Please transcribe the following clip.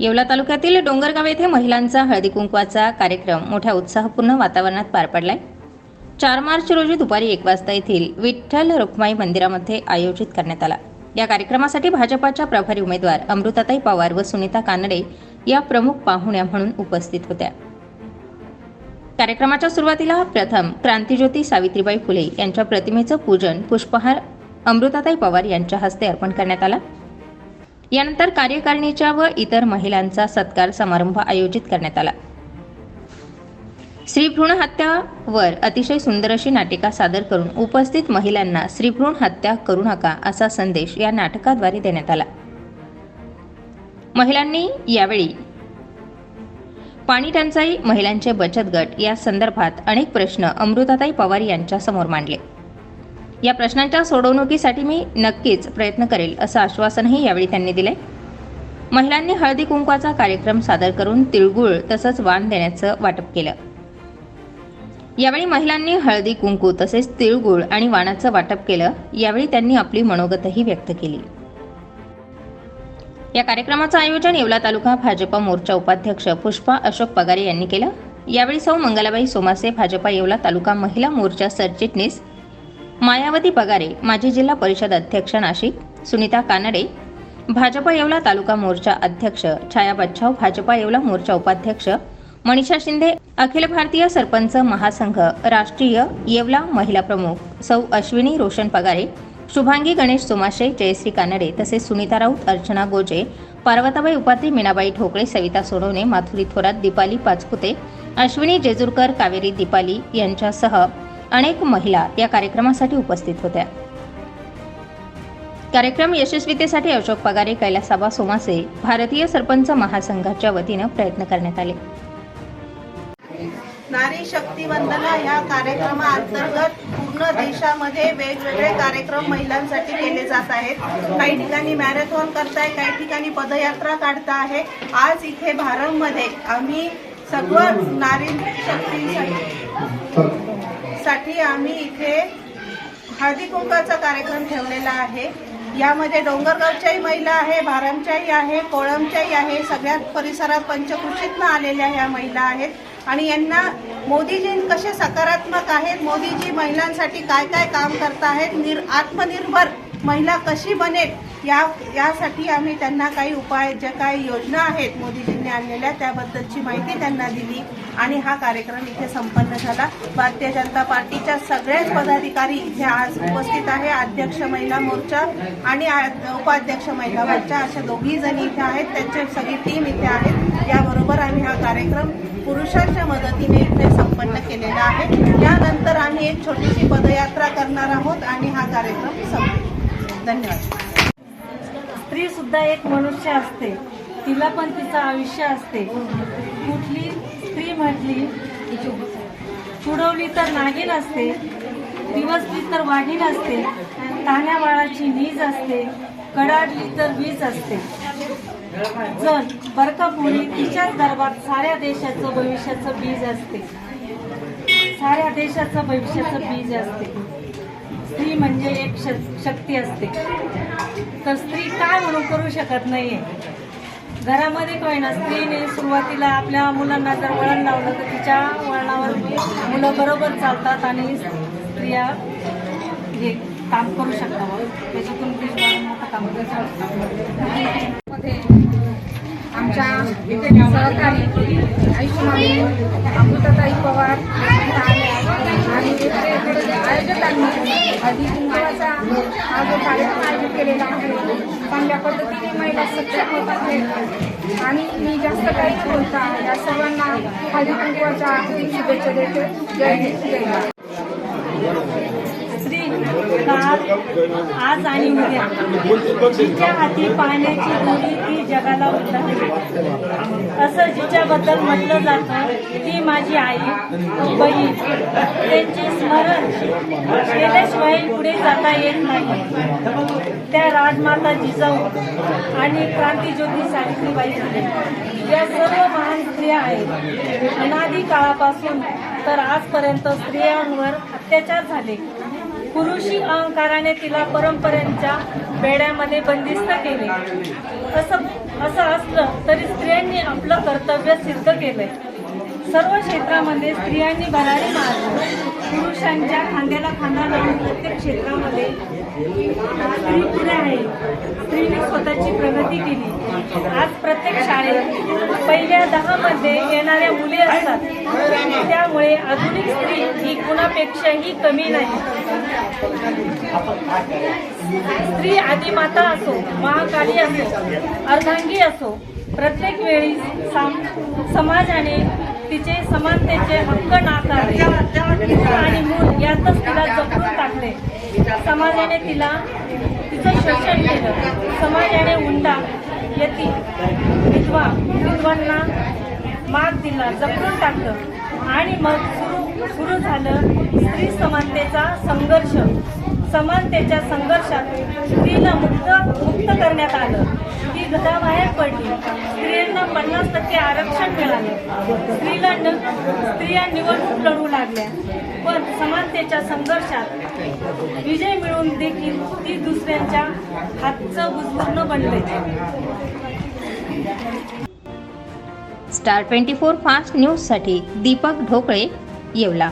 येवला तालुक्यातील डोंगरगाव येथे महिलांचा हळदी कुंकवाचा कार्यक्रम मोठ्या उत्साहपूर्ण वातावरणात पार पडलाय. चार मार्च रोजी दुपारी एक वाजता येथील विठ्ठल रुक्माई मंदिरामध्ये आयोजित करण्यात आला. या कार्यक्रमासाठी भाजपाच्या प्रभारी उमेदवार अमृताताई पवार व सुनीता कानडे या प्रमुख पाहुण्या म्हणून उपस्थित होत्या. कार्यक्रमाच्या सुरुवातीला प्रथम क्रांतिज्योती सावित्रीबाई फुले यांच्या प्रतिमेचं पूजन पुष्पहार अमृताताई पवार यांच्या हस्ते अर्पण करण्यात आला. यानंतर कार्यकारिणीच्या व इतर महिलांचा सत्कार समारंभ आयोजित करण्यात आला. स्त्रीभ्रूण हत्यावर अतिशय सुंदर अशी नाटिका सादर करून उपस्थित महिलांना श्रीभ्रूण हत्या करू नका असा संदेश या नाटकाद्वारे देण्यात आला. महिलांनी यावेळी पाणी टंचाई महिलांचे बचत गट या संदर्भात अनेक प्रश्न अमृताताई पवार यांच्यासमोर मांडले. या प्रश्नांच्या सोडवणुकीसाठी मी नक्कीच प्रयत्न करेल असं आश्वासनही यावेळी त्यांनी दिले महिलांनी हळदी कुंकवाचा कार्यक्रम सादर करून तिळगुळ तसंच वाण देण्याचं वाटप केलं. यावेळी महिलांनी हळदी कुंकू तसेच तिळगुळ आणि वाणाचं वाटप केलं यावेळी त्यांनी आपली मनोगतही व्यक्त केली. या कार्यक्रमाचं आयोजन येवला तालुका भाजपा मोर्चा उपाध्यक्ष पुष्पा अशोक पगारे यांनी केलं. यावेळी सौ मंगलाबाई सोमासे भाजपा येवला तालुका महिला मोर्चा सरचिटणीस मायावती पगारे माजी जिल्हा परिषद अध्यक्ष नाशिक सुनीता कानडे भाजपा येवला तालुका मोर्चा अध्यक्ष छाया बच्छाव भाजपा येवला मोर्चा उपाध्यक्ष मनीषा शिंदे अखिल भारतीय सरपंच महासंघ राष्ट्रीय येवला महिला प्रमुख सौ अश्विनी रोशन पगारे शुभांगी गणेश सोमाशे जयश्री कानडे तसेच सुनीता राऊत अर्चना गोजे पार्वताबाई उपाध्ये मीनाबाई ठोकळे सविता सोनवणे माथुरी थोरात दीपाली पाचपुते अश्विनी जेजुरकर कावेरी दीपाली यांच्यासह अनेक महिला या कार्यक्रमासाठी उपस्थित होत्या. कार्यक्रम यशस्वीतेसाठी अशोक पगारे कैलासाबा सोमासे भारतीय सरपंच महासंघाच्या वतीनं प्रयत्न करण्यात आले. नारी शक्ती वंदना ह्या कार्यक्रमाअंतर्गत पूर्ण देशामध्ये वेगवेगळे कार्यक्रम महिलांसाठी केले जात आहेत. काही ठिकाणी मॅरेथॉन करताय काही ठिकाणी पदयात्रा काढता आहे आज इथे भारममध्ये आम्ही सगळं नारी शक्तीसाठी साठी आम्ही इथे हळदी कुंकाचा कार्यक्रम ठेवलेला आहे. यामध्ये डोंगरगावच्याही महिला आहे भारमच्याही आहे कोळमच्याही आहे सगळ्या परिसरात पंचकृषीतनं आलेल्या ह्या महिला आहेत. आणि यांना मोदीजी कसे सकारात्मक आहेत मोदीजी महिलांसाठी काय काय काम करत आहेत निर आत्मनिर्भर महिला कशी बनेल या यासाठी आम्ही त्यांना काही उपाय ज्या काही योजना आहेत मोदीजींनी आणलेल्या त्याबद्दलची माहिती त्यांना दिली आणि हा कार्यक्रम इथे संपन्न झाला. भारतीय जनता पार्टीच्या सगळेच पदाधिकारी इथे आज उपस्थित आहे अध्यक्ष महिला मोर्चा आणि उपाध्यक्ष महिला मोर्चा अशा दोघी जणी इथे आहेत त्यांची सगळी टीम इथे आहेत याबरोबर आम्ही हा कार्यक्रम पुरुषांच्या मदतीने इथे संपन्न केलेला आहे. यानंतर आम्ही एक छोटीशी पदयात्रा करणार आहोत आणि हा कार्यक्रम संपेल. धन्यवाद. स्त्री सुद्धा एक मनुष्य असते. तिला पण तिचं आयुष्य असते. कुठली स्त्री म्हटली चुडवली तर नागिन असते दिवसली तर वाघीन असते ताण्या बाळाची नीज असते कडाडली तर वीज असते. जर बरकापुरी तिच्याच दरबार साऱ्या देशाचं भविष्याचं बीज असते. साऱ्या देशाचं भविष्याचं बीज असते. स्त्री म्हणजे एक श- शक्ती असते. तर स्त्री काय म्हणून करू शकत नाहीये? घरामध्ये काय ना स्त्रीने सुरुवातीला आपल्या मुलांना जर वळण लावलं तर तिच्या वळणावर मुलं बरोबर चालतात आणि स्त्रिया हे काम करू शकतात. त्याच्यातून ती मोठं काम करू शकतात आमच्या सहकारी आयुष्यमानी अमृताताई पवार आणि आयोजकांनी हळदी हा जो कार्यक्रम आयोजित केलेला आहे चांगल्या पद्धतीने महिला सक्षम होत आहेत आणि मी जास्त काही न बोलता या सर्वांना हळदी कुंकवाच्या हार्दिक शुभेच्छा देते जय जय आज आज आणि उद्या. जिच्या हाती पाहण्याची गोडी ती जगाला उतरते असं जिच्याबद्दल म्हटलं जातं ती माझी आई बहीण. त्यांचे स्मरण केल्याशिवाय पुढे जाता येत नाही. त्या राजमाता जिजाऊ आणि क्रांतीज्योती सावित्रीबाई फुले या सर्व महान स्त्रिया आहेत. अनादी काळापासून तर आजपर्यंत स्त्रियांवर अत्याचार झाले. पुरुषी अहंकाराने तिला परंपरेच्या बेड्यामध्ये बंदिस्त केले. असं असं असलं तरी स्त्रियांनी आपलं कर्तव्य सिद्ध केलंय. सर्व क्षेत्रामध्ये स्त्रियांनी भरारी मारली. पुरुषांच्या खांद्याला खांदा लावून प्रत्येक क्षेत्रामध्ये स्त्री पुढे आहे. स्त्रीने स्वतःची प्रगती केली. आज प्रत्येक शाळेत पहिल्या दहा मध्ये येणाऱ्या मुली असतात. त्यामुळे आधुनिक स्त्री ही कुणापेक्षाही कमी नाही. स्त्री आदिमाता असो महाकाली असो अर्धांगी असो प्रत्येक वेळी साम- समाजाने तिचे समानतेचे हक्क नाकारले. आणि मूल यातच तिला जपून टाकले. समाजाने तिला तिचं शोषण केलं. समाजाने हुंडा येतील. विधवा विधवांना माग दिला जपून टाकलं. आणि मग सुरू सुरू झालं स्त्री समानतेचा संघर्ष. समानतेच्या संघर्षात स्त्रीला मुक्त मुक्त करण्यात आलं. ती घराबाहेर पडली. स्त्रियांना पन्नास टक्के आरक्षण मिळालं. स्त्रीला न स्त्रिया निवडणूक लढू लागल्या. पण समानतेच्या संघर्षात विजय मिळवून देखील ती दुसऱ्यांच्या हातचं बुजबुजणं बनले. स्टार ट्वेंटी फोर फास्ट न्यूजसाठी दीपक ढोकळे येवला.